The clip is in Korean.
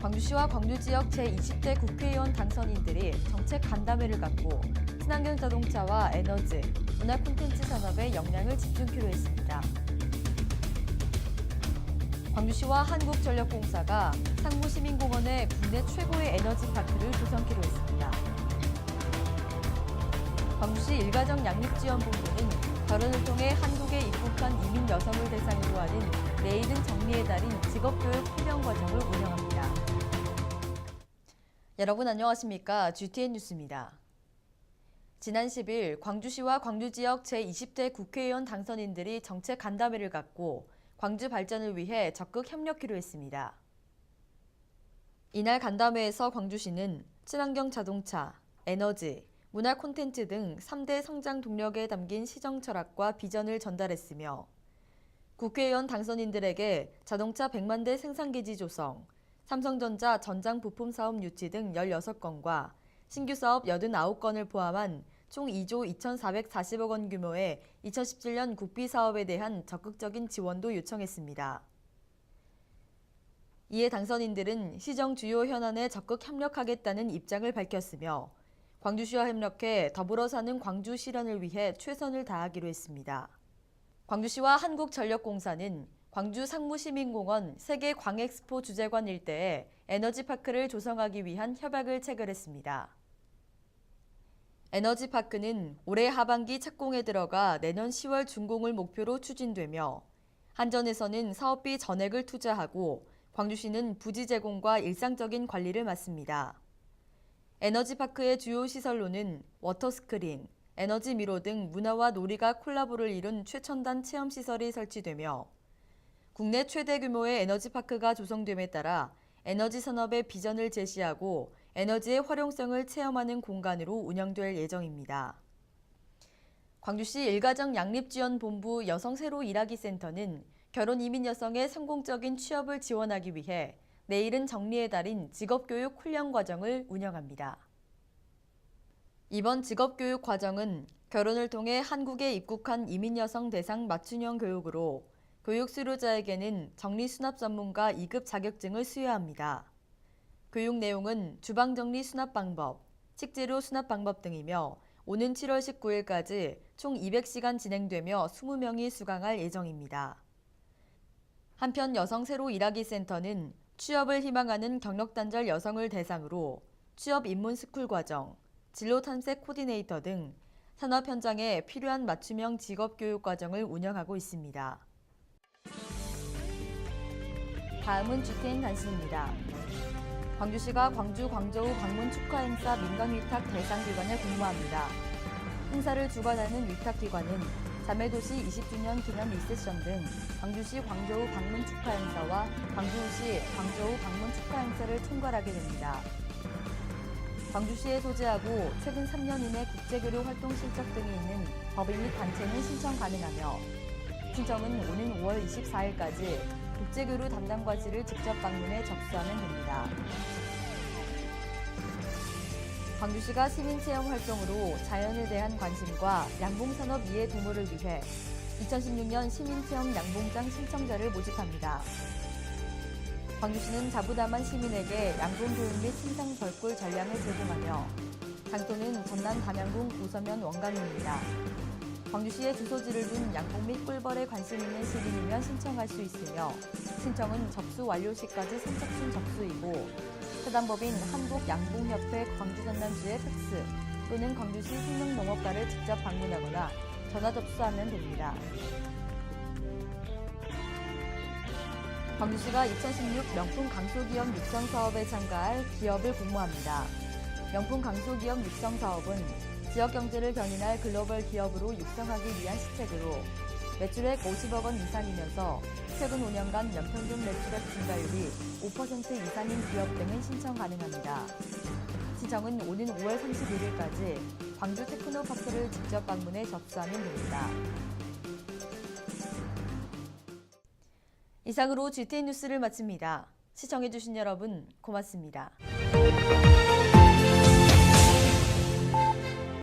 광주시와 광주 지역 제20대 국회의원 당선인들이 정책 간담회를 갖고 친환경 자동차와 에너지, 문화 콘텐츠 산업에 역량을 집중키로 했습니다. 광주시와 한국전력공사가 상무시민공원에 국내 최고의 에너지 파크를 조성키로 했습니다. 광주시 일가정 양육지원본부는 결혼을 통해 한국에 입국한 이민 여성을 대상으로 하는 내일은 정리의 달인 직업교육 훈련 과정을 운영합니다. 여러분 안녕하십니까? GTN 뉴스입니다. 지난 10일 광주시와 광주 지역 제20대 국회의원 당선인들이 정책 간담회를 갖고 광주 발전을 위해 적극 협력키로 했습니다. 이날 간담회에서 광주시는 친환경 자동차, 에너지, 문화 콘텐츠 등 3대 성장 동력에 담긴 시정 철학과 비전을 전달했으며 국회의원 당선인들에게 자동차 100만 대 생산기지 조성, 삼성전자 전장 부품 사업 유치 등 16건과 신규 사업 89건을 포함한 총 2조 2,440억 원 규모의 2017년 국비 사업에 대한 적극적인 지원도 요청했습니다. 이에 당선인들은 시정 주요 현안에 적극 협력하겠다는 입장을 밝혔으며 광주시와 협력해 더불어 사는 광주 실현을 위해 최선을 다하기로 했습니다. 광주시와 한국전력공사는 광주 상무시민공원 세계 광엑스포 주재관 일대에 에너지파크를 조성하기 위한 협약을 체결했습니다. 에너지파크는 올해 하반기 착공에 들어가 내년 10월 준공을 목표로 추진되며 한전에서는 사업비 전액을 투자하고 광주시는 부지 제공과 일상적인 관리를 맡습니다. 에너지파크의 주요 시설로는 워터스크린, 에너지 미로 등 문화와 놀이가 콜라보를 이룬 최첨단 체험시설이 설치되며 국내 최대 규모의 에너지파크가 조성됨에 따라 에너지 산업의 비전을 제시하고 에너지의 활용성을 체험하는 공간으로 운영될 예정입니다. 광주시 일가정 양립지원본부 여성 새로 일하기 센터는 결혼 이민 여성의 성공적인 취업을 지원하기 위해 내일은 정리의 달인 직업교육 훈련 과정을 운영합니다. 이번 직업교육 과정은 결혼을 통해 한국에 입국한 이민 여성 대상 맞춤형 교육으로 교육 수료자에게는 정리수납 전문가 2급 자격증을 수여합니다. 교육 내용은 주방정리 수납 방법, 식재료 수납 방법 등이며 오는 7월 19일까지 총 200시간 진행되며 20명이 수강할 예정입니다. 한편 여성 새로 일하기 센터는 취업을 희망하는 경력단절 여성을 대상으로 취업 입문 스쿨 과정, 진로 탐색 코디네이터 등 산업 현장에 필요한 맞춤형 직업 교육 과정을 운영하고 있습니다. 다음은 GTN 단신입니다. 광주시가 광주 광저우 방문 축하 행사 민간 위탁 대상 기관에 공모합니다. 행사를 주관하는 위탁 기관은 자매도시 20주년 기념 리셉션 등 광주시 광저우 방문 축하 행사와 광주시 광저우 방문 축하 행사를 총괄하게 됩니다. 광주시에 소재하고 최근 3년 이내 국제교류 활동 실적 등이 있는 법인 및 단체는 신청 가능하며 신청은 오는 5월 24일까지 국제교류 담당과지를 직접 방문해 접수하면 됩니다. 광주시가 시민체험 활동으로 자연에 대한 관심과 양봉산업 이해 도모를 위해 2016년 시민체험 양봉장 신청자를 모집합니다. 광주시는 자부담한 시민에게 양봉 교육 및 신상 벌꿀 전량을 제공하며 장소는 전남 담양군 구서면 원강입니다. 광주시에 주소지를 둔 양봉 및 꿀벌에 관심 있는 시민이면 신청할 수 있으며 신청은 접수 완료 시까지 선착순 접수이고 해당 법인 한국양봉협회 광주전남지의 팩스 또는 광주시 생명농업가를 직접 방문하거나 전화 접수하면 됩니다. 광주시가 2016 명품 강소기업 육성 사업에 참가할 기업을 공모합니다. 명품 강소기업 육성 사업은 지역 경제를 견인할 글로벌 기업으로 육성하기 위한 시책으로 매출액 50억 원 이상이면서 최근 5년간 연평균 매출액 증가율이 5% 이상인 기업 등은 신청 가능합니다. 신청은 오는 5월 31일까지 광주 테크노 파크를 직접 방문해 접수하면 됩니다. 이상으로 GTN 뉴스를 마칩니다. 시청해주신 여러분 고맙습니다.